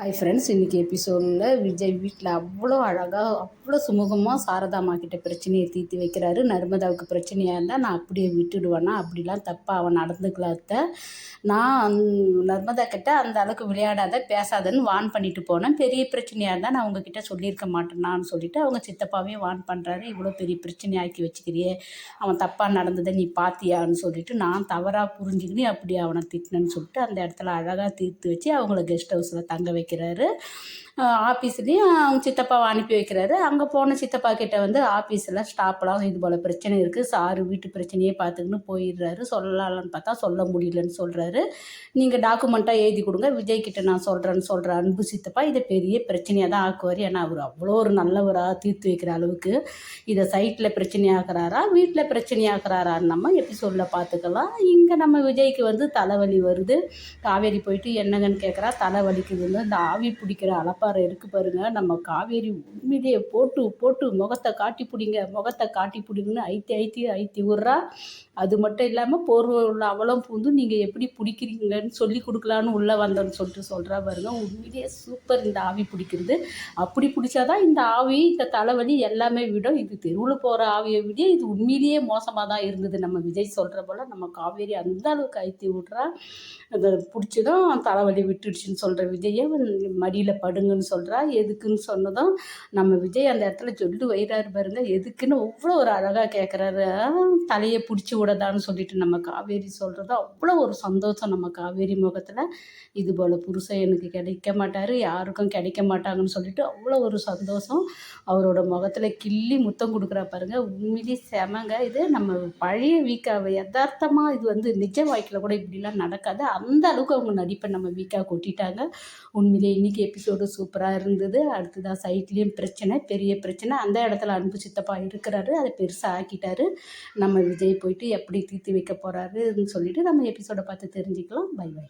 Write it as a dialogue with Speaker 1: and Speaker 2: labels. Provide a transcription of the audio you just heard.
Speaker 1: Hi friends இன்றைக்கி எபிசோடில் விஜய் வீட்டில் அவ்வளோ அழகாக அவ்வளோ சுமூகமாக சாரதாம்மா கிட்ட பிரச்சனையை தீர்த்து வைக்கிறாரு. நர்மதாவுக்கு பிரச்சனையாக இருந்தால் நான் அப்படியே விட்டுடுவேன்னா அப்படிலாம் தப்பாக அவன் நடந்துக்கலாத்த. நான் நர்மதா கிட்ட அந்த அளவுக்கு விளையாடாத பேசாதன்னு வான் பண்ணிட்டு போனேன். பெரிய பிரச்சனையாக இருந்தால் நான் உங்ககிட்ட சொல்லியிருக்க மாட்டேனான்னு சொல்லிட்டு அவங்க சித்தப்பாவையும் வான் பண்ணுறாரு இவ்வளோ பெரிய பிரச்சனையாக்கி வச்சுக்கிறியே அவன் தப்பாக நடந்ததை நீ பாத்தியான்னு சொல்லிட்டு நான் தவறாக புரிஞ்சுக்கினு அப்படி அவனை திட்டினேன்னு சொல்லிட்டு அந்த இடத்துல அழகாக தீர்த்து வச்சு அவங்கள கெஸ்ட் ஹவுஸில் தங்க வைக்க வைக்கிறாரு. ஆஃபீஸ்லேயும் அவங்க சித்தப்பாவை அனுப்பி வைக்கிறாரு. அங்கே போன சித்தப்பா கிட்டே வந்து ஆஃபீஸில் ஸ்டாப்லாம் இது போல் பிரச்சனை இருக்குது சாரு வீட்டு பிரச்சனையே பார்த்துக்கின்னு போயிடுறாரு. சொல்லலாம்னு பார்த்தா சொல்ல முடியலன்னு சொல்கிறாரு நீங்கள் டாக்குமெண்ட்டாக எழுதி கொடுங்க. விஜய் கிட்ட நான் சொல்கிறேன்னு சொல்கிற அன்பு சித்தப்பா இதை பெரிய பிரச்சனையாக தான் ஆக்குவார். ஏன்னா அவர் அவ்வளோ ஒரு நல்லவராக தீர்த்து வைக்கிற அளவுக்கு இதை சைட்டில் பிரச்சனையாகிறாரா வீட்டில் பிரச்சனையாகிறாரான்னு நம்ம எபிசோடில் பார்த்துக்கலாம். இங்கே நம்ம விஜய்க்கு வந்து தலைவலி வருது. காவேரி போயிட்டு என்னங்கன்னு கேட்குறா தலைவலிக்குதுன்னு இந்த ஆவி பிடிக்கிற அளப்பா பாறை இருக்குது பாருங்கள் நம்ம காவேரி உண்மையிலேயே போட்டு போட்டு முகத்தை காட்டி பிடிங்க முகத்தை காட்டி பிடிங்கன்னு ஐத்தி ஐத்தி ஐத்தி விட்றா அது மட்டும் இல்லாமல் போர்வை உள்ள அவலம் பூந்து நீங்கள் எப்படி பிடிக்கிறீங்கன்னு சொல்லி கொடுக்கலான்னு உள்ளே வந்தோன்னு சொல்லிட்டு சொல்கிறா பாருங்க. உண்மையிலேயே சூப்பர் இந்த ஆவி பிடிக்கிறது. அப்படி பிடிச்சாதான் இந்த ஆவி இந்த தலைவலி எல்லாமே விடும். இது தெருவில் போகிற ஆவியை விட இது உண்மையிலேயே மோசமாக தான் இருந்தது நம்ம விஜய் சொல்கிற போல். நம்ம காவேரி அந்த அளவுக்கு ஐத்தி விட்றா அதை பிடிச்சதும் தலைவலி விட்டுடுச்சுன்னு சொல்கிற விஜயை. மடியில் படுங்கன்னு எதுக்குன்னு சொல்கிறா எதுக்குன்னு சொன்னதும் நம்ம விஜய் அந்த இடத்துல சொல்லி வைராரு பாருங்க. எதுக்குன்னு அவ்வளோ ஒரு அழகாக கேட்குறாரு தலையை பிடிச்சி விடதான்னு சொல்லிட்டு நம்ம காவேரி சொல்கிறது அவ்வளோ ஒரு சந்தோஷம் நம்ம காவேரி முகத்தில். இது போல் புருஷன் எனக்கு கிடைக்க மாட்டார் யாருக்கும் கிடைக்க மாட்டாங்கன்னு சொல்லிட்டு அவ்வளோ ஒரு சந்தோஷம் அவரோட முகத்தில் கிள்ளி முத்தம் கொடுக்குறா பாருங்க. உண்மையிலே செமங்க. இது நம்ம பழைய வீக்காவை யதார்த்தமாக இது வந்து நிஜ வாழ்க்கையில் கூட இப்படிலாம் நடக்காது. அந்த அளவுக்கு அவங்க நடிப்பை நம்ம வீக்காக கொட்டிட்டாங்க. உண்மையிலே இன்றைக்கி எபிசோடு சூப்பராக இருந்தது. அடுத்ததாக சைட்லேயும் பிரச்சனை பெரிய பிரச்சனை. அந்த இடத்துல அன்பு சித்தப்பா இருக்கிறாரு. அதை பெருசாக ஆக்கிட்டாரு. நம்ம விஜய் போயிட்டு எப்படி தீர்த்து வைக்க போகிறாருன்னு சொல்லிட்டு நம்ம எபிசோடை பார்த்து தெரிஞ்சுக்கலாம். By by